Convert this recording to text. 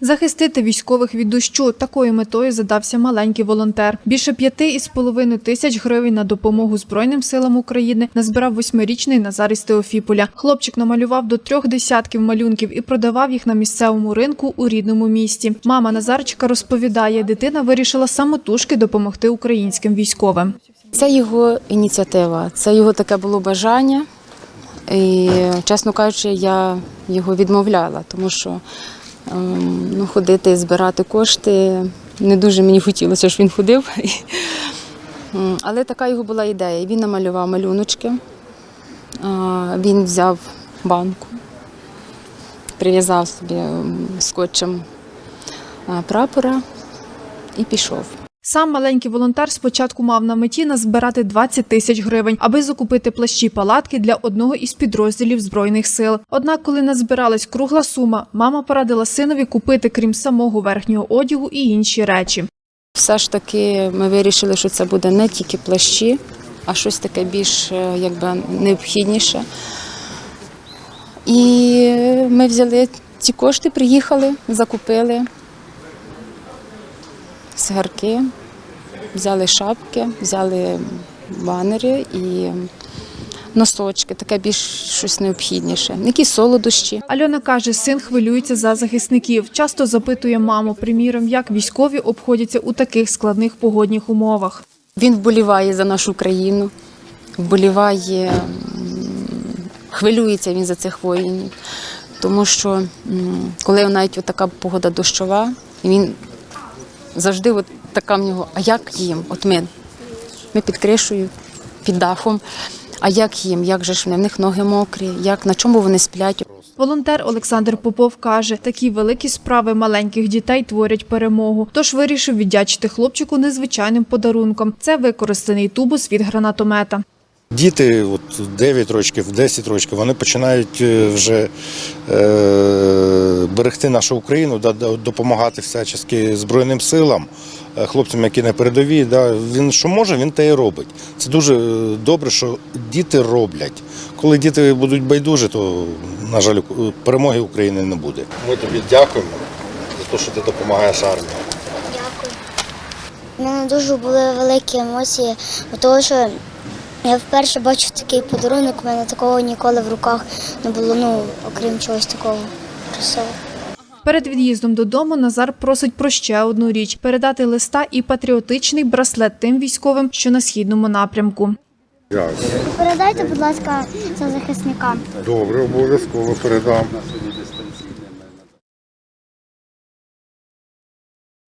Захистити військових від дощу такою метою задався маленький волонтер. Більше п'яти із половиною тисяч гривень на допомогу Збройним силам України назбирав восьмирічний Назар із Теофіполя. Хлопчик намалював до трьох десятків малюнків і продавав їх на місцевому ринку у рідному місті. Мама Назарчика розповідає, дитина вирішила самотужки допомогти українським військовим. Це його ініціатива, це його таке було бажання. І, чесно кажучи, я його відмовляла, тому що ну, ходити і збирати кошти не дуже мені хотілося, щоб він ходив. Але така його була ідея. Він намалював малюночки, він взяв банку, прив'язав собі скотчем прапора і пішов. Сам маленький волонтер спочатку мав на меті назбирати 20 тисяч гривень, аби закупити плащі палатки для одного із підрозділів збройних сил. Однак, коли назбиралась кругла сума, мама порадила синові купити, крім самого верхнього одягу, і інші речі. Все ж таки ми вирішили, що це буде не тільки плащі, а щось таке більш е, якби, необхідніше. І ми взяли ці кошти, приїхали, закупили сигарки, взяли шапки, взяли банери і носочки, таке більш щось необхідніше. Якісь солодощі. Альона каже, син хвилюється за захисників. Часто запитує маму, приміром, як військові обходяться у таких складних погодних умовах. Він вболіває за нашу країну, вболіває, хвилюється він за цих воїнів. Тому що коли навіть така погода дощова, він завжди от така в нього, а як їм? От ми, ми під кришею, під дахом. А як їм? Як же ж? В них ноги мокрі, як на чому вони сплять? Волонтер Олександр Попов каже, такі великі справи маленьких дітей творять перемогу. Тож вирішив віддячити хлопчику незвичайним подарунком. Це використаний тубус від гранатомета. Діти, от 9 років, 10 років, вони починають е, вже е, берегти нашу Україну, да, допомагати всячески Збройним силам, е, хлопцям, які на передовій. Да, він що може, він те і робить. Це дуже е, добре, що діти роблять. Коли діти будуть байдужі, то, на жаль, перемоги України не буде. Ми тобі дякуємо за те, що ти допомагаєш армії. У мене дуже були великі емоції, бо що я вперше бачу такий подарунок, у мене такого ніколи в руках не було, ну, окрім чогось такого красивого. Перед від'їздом додому Назар просить про ще одну річ передати листа і патріотичний браслет тим військовим, що на східному напрямку. Передайте, будь ласка, за захисника. Добре, обов'язково передам.